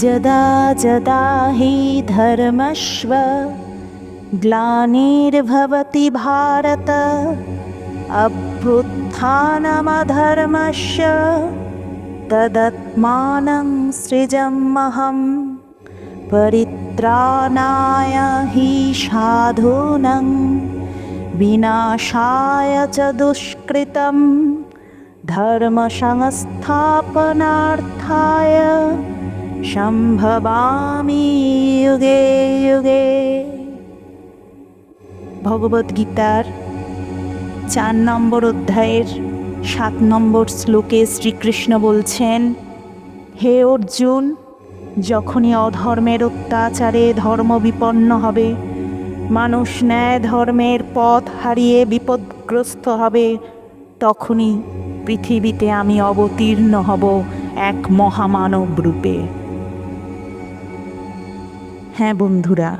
যদা যদা হি ধর্মস্ব ग्लानिर्भवति भारत अभ्युत्थानमधर्मस्य तदत्मानं सृजमहं परित्राणाय हि साधूनं विनाशाय च दुष्कृतं धर्मसंस्थापनार्थाय সম্ভবামি যুগে যুগে। ভগবদ্গীতার চার নম্বর অধ্যায়ের সাত নম্বর শ্লোকে শ্রীকৃষ্ণ বলছেন, হে অর্জুন, যখনই অধর্মের অত্যাচারে ধর্ম বিপন্ন হবে, মানুষ ন্যায় ধর্মের পথ হারিয়ে বিপদগ্রস্ত হবে, তখনই পৃথিবীতে আমি অবতীর্ণ হব এক মহামানব রূপে। হ্যাঁ বন্ধুরা,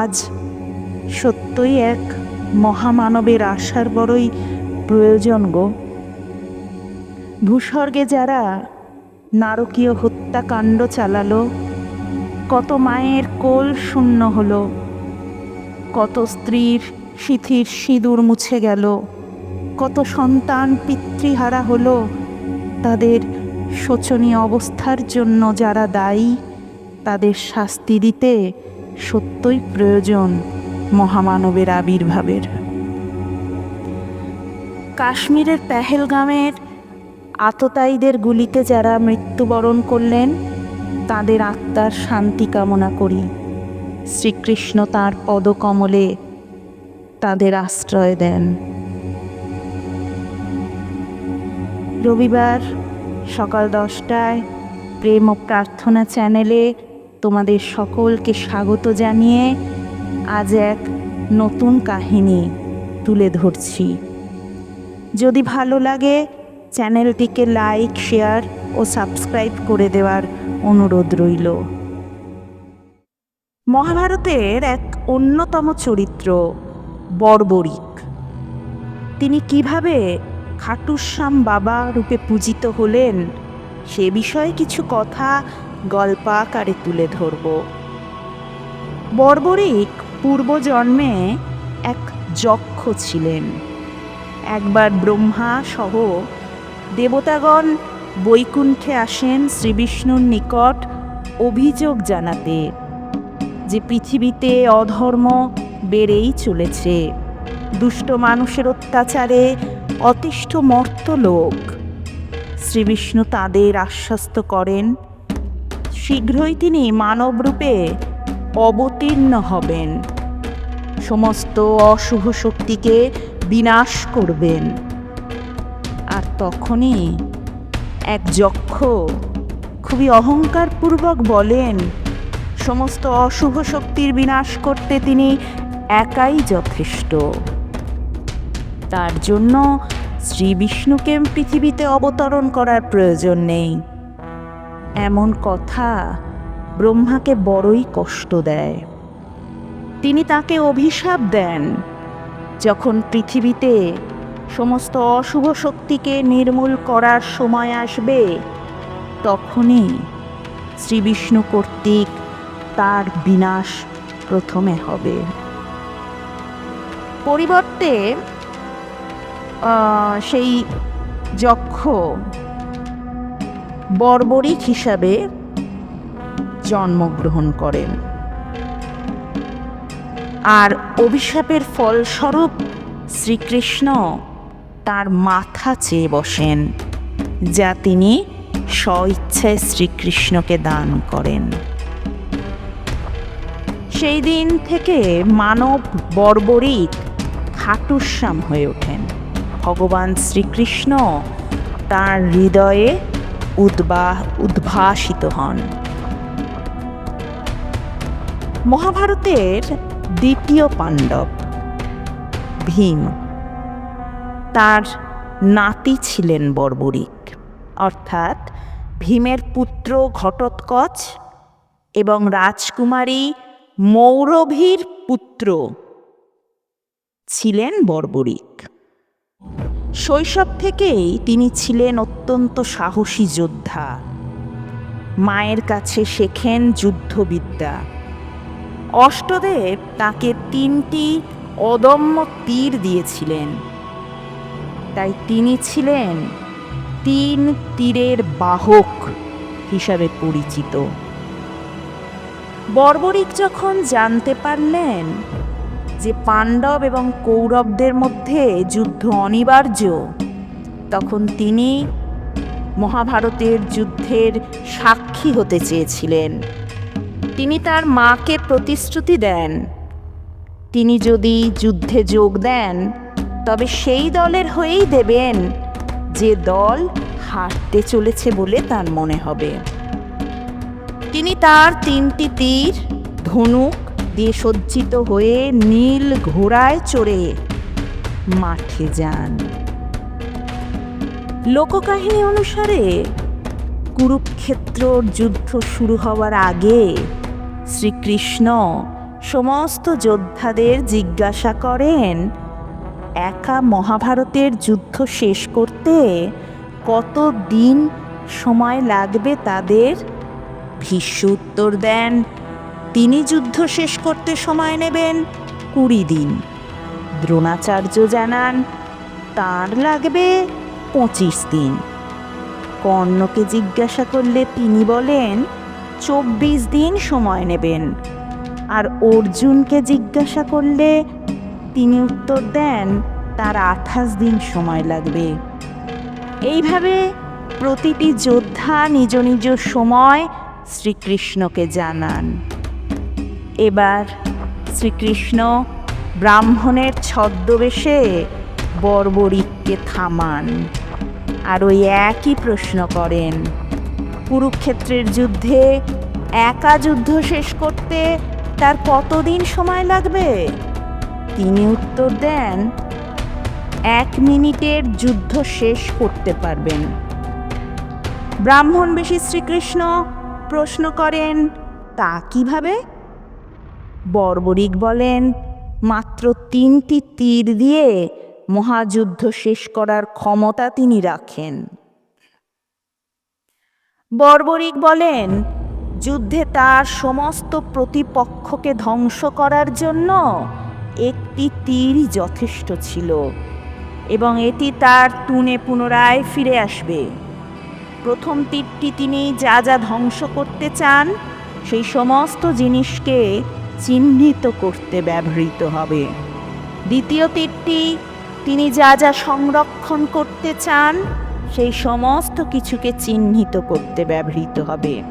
আজ সত্যই এক মহামানবের আসার বড়ই প্রয়োজন গো। ভূস্বর্গে যারা নারকীয় হত্যাকাণ্ড চালালো, কত মায়ের কোল শূন্য হলো, কত স্ত্রীর সিথির সিঁদুর মুছে গেল, কত সন্তান পিতৃহারা হলো, তাদের শোচনীয় অবস্থার জন্য যারা দায়ী তাদের শাস্তি দিতে সত্যই প্রয়োজন মহামানবের আবির্ভাবের। কাশ্মীরের পেহেলগামের আততায়ীদের গুলিতে যারা মৃত্যুবরণ করলেন, তাদের আত্মার শান্তি কামনা করি। শ্রীকৃষ্ণ তাঁর পদকমলে তাদের আশ্রয় দেন। রবিবার সকাল দশটায় প্রেম ও প্রার্থনা চ্যানেলে তোমাদের সকলকে স্বাগত জানিয়ে আজ এক নতুন কাহিনী তুলে ধরছি। যদি ভালো লাগে, চ্যানেলটিকে লাইক, শেয়ার ও সাবস্ক্রাইব করে দেওয়ার অনুরোধ রইল। মহাভারতের এক অন্যতম চরিত্র, বর্বরিক। তিনি কীভাবে খাটুশ্যাম বাবা রূপে পূজিত হলেন, সে বিষয়ে কিছু কথা গল্পাকারে তুলে ধরব। বর্বরিক পূর্বজন্মে এক যক্ষ ছিলেন। একবার ব্রহ্মা সহ দেবতাগণ বৈকুণ্ঠে আসেন শ্রীবিষ্ণুর নিকট অভিযোগ জানাতে যে পৃথিবীতে অধর্ম বেড়েই চলেছে। দুষ্ট মানুষের অত্যাচারে অতিষ্ঠ মর্তলোক শ্রীবিষ্ণু তাদের আশ্বস্ত করেন শীঘ্রই তিনি মানবরূপে অবতীর্ণ হবেন। সমস্ত অশুভ শক্তিকে বিনাশ করবেন। আর তখনই এক যক্ষ খুবই অহংকারপূর্বক বলেন, সমস্ত অশুভ শক্তির বিনাশ করতে তিনি একাই যথেষ্ট। তার জন্য শ্রী বিষ্ণুকে পৃথিবীতে অবতরণ করার প্রয়োজন নেই। এমন কথা ব্রহ্মাকে বড়ই কষ্ট দেয়। তিনি তাকে অভিশাপ দেন যখন পৃথিবীতে সমস্ত অশুভ শক্তিকে নির্মূল করার সময় আসবে, তখনই শ্রী বিষ্ণু কর্তৃক তার বিনাশ প্রথমে হবে। পরিবর্তে সেই যক্ষ বর্বরিক হিসাবে জন্মগ্রহণ করেন। আর অভিশাপের ফলস্বরূপ শ্রীকৃষ্ণ তার মাথা চেয়ে বসেন, যা তিনি স্বইচ্ছায় শ্রীকৃষ্ণকে দান করেন। সেই দিন থেকে মানব বর্বরিক খাটুশ্যাম হয়ে ওঠেন। ভগবান শ্রীকৃষ্ণ তার হৃদয়ে উদ্বা, উদ্ভাসিত হন। মহাভারতের দ্বিতীয় পাণ্ডব, ভীম। তার নাতি ছিলেন বর্বরিক, অর্থাৎ ভীমের পুত্র ঘটোৎকচ এবং রাজকুমারী মৌরভীর পুত্র ছিলেন বর্বরিক। শৈশব থেকেই তিনি ছিলেন অত্যন্ত সাহসী যোদ্ধা। মায়ের কাছে শেখেন যুদ্ধবিদ্যা। অষ্টদেব তাকে তিনটি অদম্য তীর দিয়েছিলেন। তাই তিনি ছিলেন তিন তীরের বাহক হিসাবে পরিচিত। বর্বরিক যখন জানতে পারলেন যে পাণ্ডব এবং কৌরবদের মধ্যে যুদ্ধ অনিবার্য, তখন তিনি মহাভারতের যুদ্ধের সাক্ষী হতে চেয়েছিলেন। তিনি তার মাকে প্রতিশ্রুতি দেন। তিনি যদি যুদ্ধে যোগ দেন, তবে সেই দলের হয়েই দেবেন যে দল হারতে চলেছে বলে তার মনে হবে। তিনি তার তিনটি তীর, ধনুক দিয়ে সজ্জিত হয়ে নীল ঘোড়ায় চড়ে মাঠে যান। লোককাহিনী অনুসারে কুরুক্ষেত্র যুদ্ধ শুরু হওয়ার আগে শ্রীকৃষ্ণ সমস্ত যোদ্ধাদের জিজ্ঞাসা করেন, একা মহাভারতের যুদ্ধ শেষ করতে কত দিন সময় লাগবে তাদের? ভীষ্ম উত্তর দেন তিনি যুদ্ধ শেষ করতে সময় নেবেন কুড়ি দিন। দ্রোণাচার্য জানান, তার লাগবে পঁচিশ দিন। কর্ণকে জিজ্ঞাসা করলে তিনি বলেন, চব্বিশ দিন সময় নেবেন। আর অর্জুনকে জিজ্ঞাসা করলে তিনি উত্তর দেন, তার আঠাশ দিন সময় লাগবে। এইভাবে প্রতিটি যোদ্ধা নিজ নিজ সময় শ্রীকৃষ্ণকে জানান। এবার শ্রীকৃষ্ণ ব্রাহ্মণের ছদ্মবেশে বর্বরিককে থামান। আর ওই একই প্রশ্ন করেন, কুরুক্ষেত্রের যুদ্ধে একা যুদ্ধ শেষ করতে তার কতদিন সময় লাগবে? তিনি উত্তর দেন, এক মিনিটের যুদ্ধ শেষ করতে পারবেন। ব্রাহ্মণ বেশি শ্রীকৃষ্ণ প্রশ্ন করেন, তা কীভাবে? বর্বরিক বলেন, মাত্র তিনটি তীর দিয়ে মহাযুদ্ধ শেষ করার ক্ষমতা তিনি রাখেন। বর্বরিক বলেন, যুদ্ধে তার সমস্ত প্রতিপক্ষকে ধ্বংস করার জন্য একটি তীরই যথেষ্ট ছিল এবং এটি তার তুনে পুনরায় ফিরে আসবে। প্রথম তীরটি তিনি যা যা ধ্বংস করতে চান, সেই সমস্ত জিনিসকে চিহ্নিত করতে ব্যবহৃত হবে। দ্বিতীয় তীরটি, তিনি যা যা সংরক্ষণ করতে চান, সেই সমস্ত কিছুকে চিহ্নিত করতে ব্যবহৃত হবে।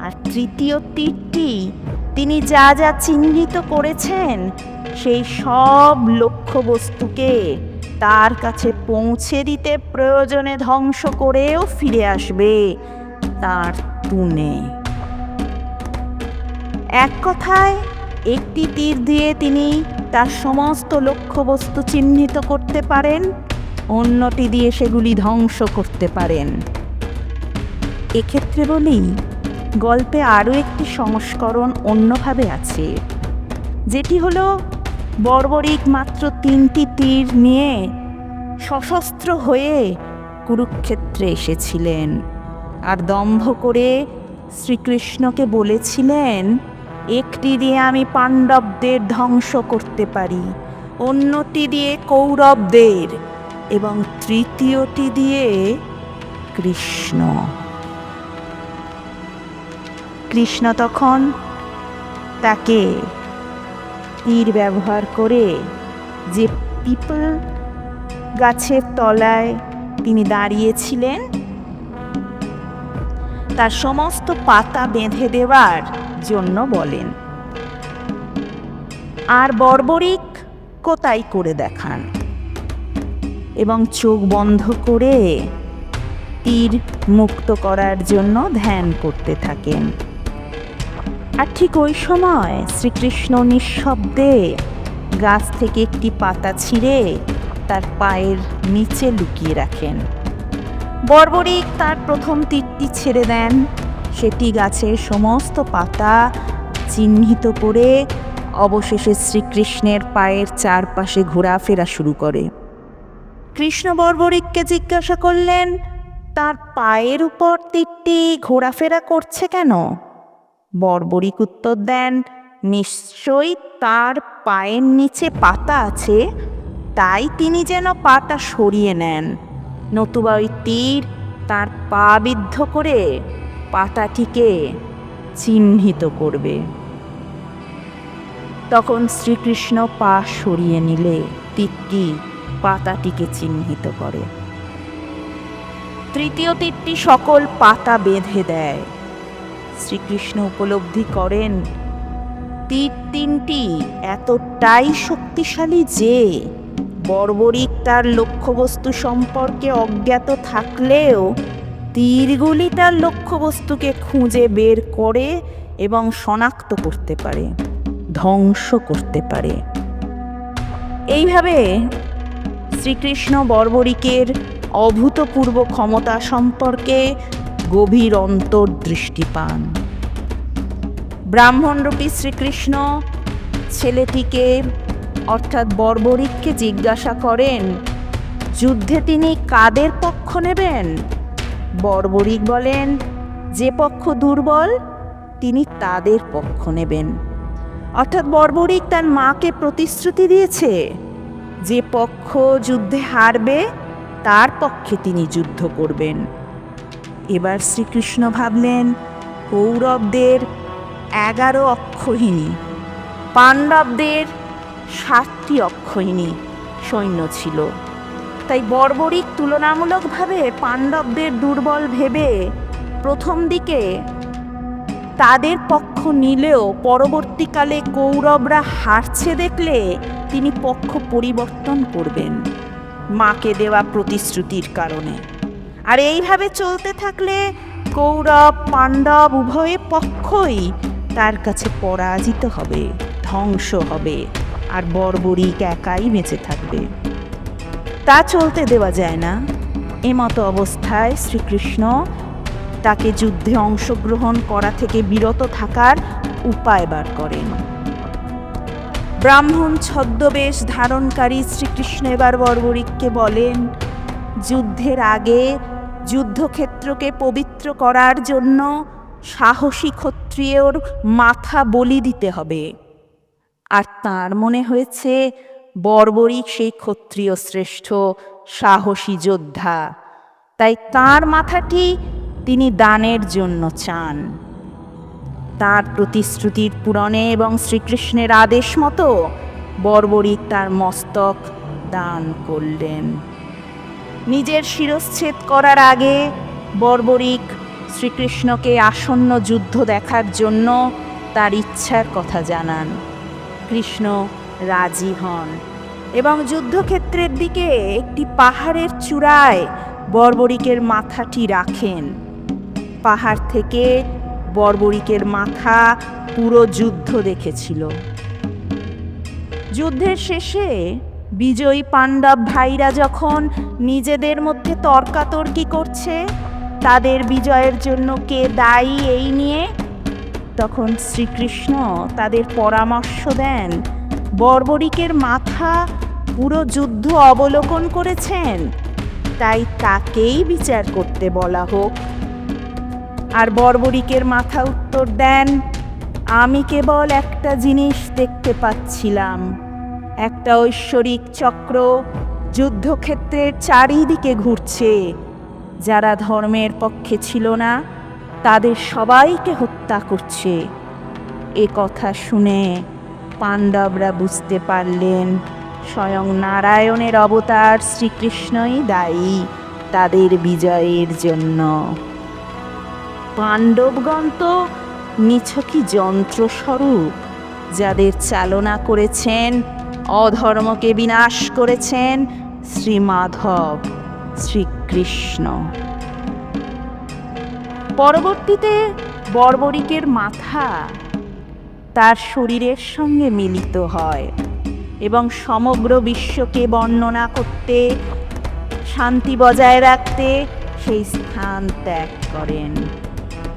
আর তৃতীয় তীরটি, তিনি যা যা চিহ্নিত করেছেন, সেই সব লক্ষ্যবস্তুকে তার কাছে পৌঁছে দিতে প্রয়োজনে ধ্বংস করেও ফিরে আসবে তার তুনে এক কথায় একটি তীর দিয়ে তিনি তার সমস্ত লক্ষ্যবস্তু চিহ্নিত করতে পারেন, অন্যটি দিয়ে সেগুলি ধ্বংস করতে পারেন। এক্ষেত্রে বলি, গল্পে আরও একটি সংস্করণ অন্যভাবে আছে, যেটি হলো বর্বরিক মাত্র তিনটি তীর নিয়ে সশস্ত্র হয়ে কুরুক্ষেত্রে এসেছিলেন। আর দম্ভ করে শ্রীকৃষ্ণকে বলেছিলেন একটি দিয়ে আমি পাণ্ডবদের ধ্বংস করতে পারি, অন্যটি দিয়ে কৌরবদের, এবং তৃতীয়টি দিয়ে কৃষ্ণ। কৃষ্ণ তখন তাকে তীর ব্যবহার করে যে পিপল গাছের তলায় তিনি দাঁড়িয়েছিলেন তার সমস্ত পাতা বেঁধে দেওয়ার জন্য বলেন। আর বর্বরিক কোতাই করে দেখান এবং চোখ বন্ধ করে তীর মুক্ত করার জন্য ধ্যান করতে থাকেন। আর ঠিক ওই সময় শ্রীকৃষ্ণ নিঃশব্দে গাছ থেকে একটি পাতা ছিঁড়ে তার পায়ের নিচে লুকিয়ে রাখেন। বর্বরিক তার প্রথম তীরটি ছেড়ে দেন। সেটি গাছের সমস্ত পাতা চিহ্নিত করে অবশেষে শ্রীকৃষ্ণের পায়ের চারপাশে ঘোরাফেরা শুরু করে। কৃষ্ণ বর্বরিককে জিজ্ঞাসা করলেন, তার পায়ের উপর তীরটি ঘোরাফেরা করছে কেন? বর্বরিক উত্তর দেন, নিশ্চয়ই তার পায়ের নিচে পাতা আছে, তাই তিনি যেন পাটা সরিয়ে নেন। নতুবা ওই তীর তার পা বিদ্ধ করে পাতাটিকে চিহ্নিত করবে। তখন শ্রীকৃষ্ণ পা সরিয়ে নিলে তীরটি পাতাটিকে চিহ্নিত করে। তৃতীয় তীরটি সকল পাতা বেঁধে দেয়। শ্রীকৃষ্ণ উপলব্ধি করেন, তীর তিনটি এতটাই শক্তিশালী যে বর্বরিক তার লক্ষ্যবস্তু সম্পর্কে অজ্ঞাত থাকলেও তীরগুলি তার লক্ষ্যবস্তুকে খুঁজে বের করে এবং শনাক্ত করতে পারে, ধ্বংস করতে পারে। এইভাবে শ্রীকৃষ্ণ বর্বরিকের অভূতপূর্ব ক্ষমতা সম্পর্কে গভীর অন্তর্দৃষ্টি পান। ব্রাহ্মণরূপী শ্রীকৃষ্ণ ছেলেটিকে অর্থাৎ বর্বরিককে জিজ্ঞাসা করেন, যুদ্ধে তিনি কাদের পক্ষ নেবেন? বর্বরিক বলেন, যে পক্ষ দুর্বল, তিনি তাদের পক্ষ নেবেন। অর্থাৎ বর্বরিক তার মাকে প্রতিশ্রুতি দিয়েছে, যে পক্ষ যুদ্ধে হারবে, তার পক্ষে তিনি যুদ্ধ করবেন। এবার শ্রীকৃষ্ণ ভাবলেন, কৌরবদের এগারো অক্ষহিনী পাণ্ডবদের সাতটি অক্ষহিনী সৈন্য ছিল। তাই বর্বরিক তুলনামূলকভাবে পাণ্ডবদের দুর্বল ভেবে প্রথম দিকে তাদের পক্ষ নিলেও পরবর্তীকালে কৌরবরা হারছে দেখলে তিনি পক্ষ পরিবর্তন করবেন, মাকে দেওয়া প্রতিশ্রুতির কারণে। আর এইভাবে চলতে থাকলে কৌরব, পাণ্ডব উভয় পক্ষই তার কাছে পরাজিত হবে, ধ্বংস হবে। আর বর্বরিক একাই বেঁচে থাকবে। তা চলতে দেওয়া যায় না। এমতো অবস্থায় শ্রীকৃষ্ণ তাকে যুদ্ধে অংশগ্রহণ করা থেকে বিরত থাকার উপায় বার করেন। ব্রাহ্মণ ছদ্মবেশ ধারণকারী শ্রীকৃষ্ণ এবার বর্বরিককে বলেন, যুদ্ধের আগে যুদ্ধক্ষেত্রকে পবিত্র করার জন্য সাহসী ক্ষত্রিয়র মাথা বলি দিতে হবে। আর তার মনে হয়েছে বর্বরিক সেই ক্ষত্রিয় শ্রেষ্ঠ সাহসী যোদ্ধা। তাই তার মাথাটি তিনি দানের জন্য চান। তার প্রতিশ্রুতির পূরণে এবং শ্রীকৃষ্ণের আদেশ মতো বর্বরিক তার মস্তক দান করলেন। নিজের শিরচ্ছেদ করার আগে বর্বরিক শ্রীকৃষ্ণকে আসন্ন যুদ্ধ দেখার জন্য তার ইচ্ছার কথা জানান। কৃষ্ণ রাজি হন এবং যুদ্ধক্ষেত্রের দিকে একটি পাহাড়ের চূড়ায় বর্বরিকের মাথাটি রাখেন। পাহাড় থেকে বর্বরিকের মাথা পুরো যুদ্ধ দেখেছিল। যুদ্ধের শেষে বিজয়ী পাণ্ডব ভাইরা যখন নিজেদের মধ্যে তর্কাতর্কি করছে, তাদের বিজয়ের জন্য কে দায়ী এই নিয়ে তখন শ্রীকৃষ্ণ তাদের পরামর্শ দেন, বর্বরিকের মাথা পুরো যুদ্ধ অবলোকন করেছেন, তাই তাকেই বিচার করতে বলা হোক। আর বর্বরিকের মাথা উত্তর দেন, আমি কেবল একটা জিনিস দেখতে পাচ্ছিলাম, একটা ঐশ্বরিক চক্র যুদ্ধক্ষেত্রের চারিদিকে ঘুরছে, যারা ধর্মের পক্ষে ছিল না তাদের সবাইকে হত্যা করছে। এ কথা শুনে পাণ্ডবরা বুঝতে পারলেন, স্বয়ং নারায়ণের অবতার শ্রীকৃষ্ণই দায়ী তাদের বিজয়ের জন্য। পাণ্ডবগণ তো নিছকি যন্ত্রস্বরূপ, যাদের চালনা করেছেন, অধর্মকে বিনাশ করেছেন শ্রী মাধব শ্রীকৃষ্ণ। পরবর্তীতে বর্বরিকের মাথা তার শরীরের সঙ্গে মিলিত হয় এবং সমগ্র বিশ্বকে বর্ণনা করতে, শান্তি বজায় রাখতে সেই স্থান ত্যাগ করেন।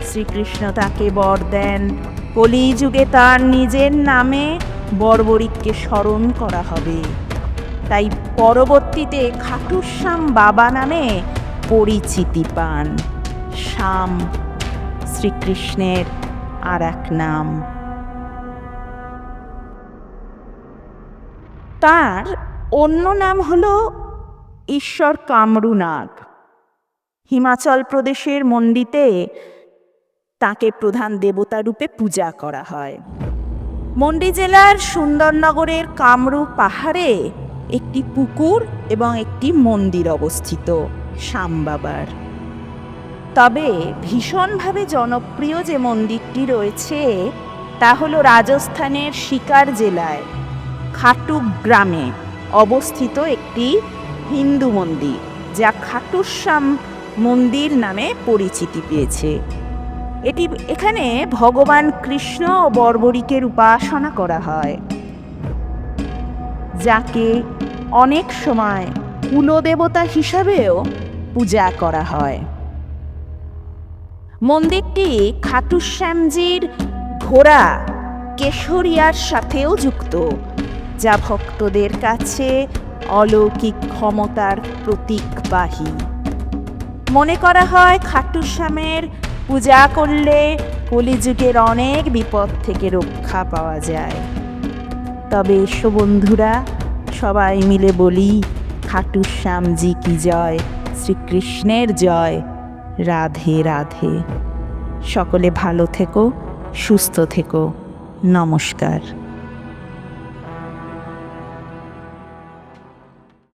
শ্রীকৃষ্ণ তাকে বর দেন। কলিযুগে তার নিজের নামে বর্বরিককে স্মরণ করা হবে। তাই পরবর্তীতে খাটুশ্যাম বাবা নামে পরিচিতি পান। শ্যাম, শ্রীকৃষ্ণের আর এক নাম। তার অন্য নাম হল ঈশ্বর কামরুনাগ। হিমাচল প্রদেশের মন্ডিতে তাকে প্রধান দেবতা রূপে পূজা করা হয়। মন্ডি জেলার সুন্দরনগরের কামরূ পাহাড়ে একটি পুকুর এবং একটি মন্দির অবস্থিত, শ্যামবাবার। তবে ভীষণভাবে জনপ্রিয় যে মন্দিরটি রয়েছে, তা হলো রাজস্থানের শিকার জেলায়, খাটুক গ্রামে অবস্থিত একটি হিন্দু মন্দির, যা খাটুশ্যাম মন্দির নামে পরিচিতি পেয়েছে। এটি এখানে ভগবান কৃষ্ণ ও বর্বরিকের উপাসনা করা হয়, যাকে অনেক সময় কুলদেবতা হিসাবেও পূজা করা হয়। মন্দিরটি খাটুশ্যামজির ঘোড়া কেশরিয়ার সাথেও যুক্ত, যা ভক্তদের কাছে অলৌকিক ক্ষমতার প্রতীকবাহী মনে করা হয় খাটুশ্যামের পূজা করলে কলিযুগের অনেক বিপদ থেকে রক্ষা পাওয়া যায়। তবে এসো বন্ধুরা, সবাই মিলে বলি খাটুশ্যামজি কি জয়, শ্রীকৃষ্ণের জয়। রাধে রাধে। সকলে ভালো থেকো সুস্থ থেকো। নমস্কার।